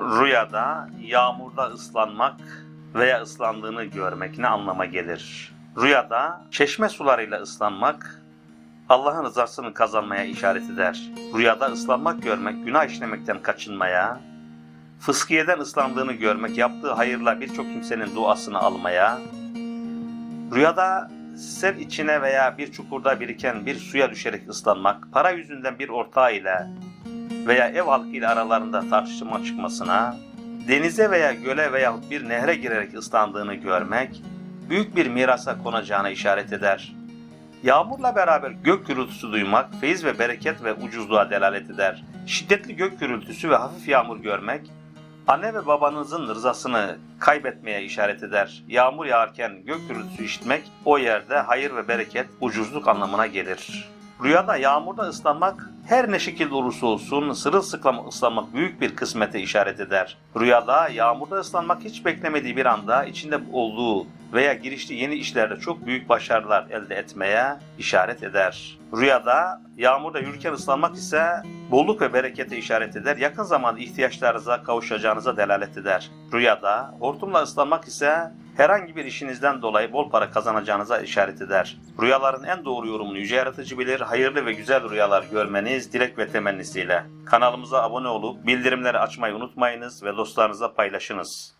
Rüyada yağmurda ıslanmak veya ıslandığını görmek ne anlama gelir? Rüyada çeşme sularıyla ıslanmak Allah'ın rızasını kazanmaya işaret eder. Rüyada ıslanmak görmek günah işlemekten kaçınmaya, fıskiyeden ıslandığını görmek yaptığı hayırla birçok kimsenin duasını almaya, rüyada sel içine veya bir çukurda biriken bir suya düşerek ıslanmak, para yüzünden bir ortağı ile veya ev halkı ile aralarında tartışma çıkmasına, denize veya göle veya bir nehre girerek ıslandığını görmek, büyük bir mirasa konacağına işaret eder. Yağmurla beraber gök gürültüsü duymak, feyiz ve bereket ve ucuzluğa delalet eder. Şiddetli gök gürültüsü ve hafif yağmur görmek, anne ve babanızın rızasını kaybetmeye işaret eder. Yağmur yağarken gök gürültüsü işitmek, o yerde hayır ve bereket, ucuzluk anlamına gelir. Rüyada yağmurda ıslanmak her ne şekilde olursa olsun sırılsıklam ıslanmak büyük bir kısmete işaret eder. Rüyada yağmurda ıslanmak hiç beklemediği bir anda içinde olduğu veya giriştiği yeni işlerde çok büyük başarılar elde etmeye işaret eder. Rüyada yağmurda yürürken ıslanmak ise bolluk ve berekete işaret eder. Yakın zamanda ihtiyaçlarınıza kavuşacağınıza delalet eder. Rüyada hortumla ıslanmak ise herhangi bir işinizden dolayı bol para kazanacağınıza işaret eder. Rüyaların en doğru yorumunu Yüce Yaratıcı bilir. Hayırlı ve güzel rüyalar görmeniz dilek ve temennisiyle. Kanalımıza abone olup bildirimleri açmayı unutmayınız ve dostlarınıza paylaşınız.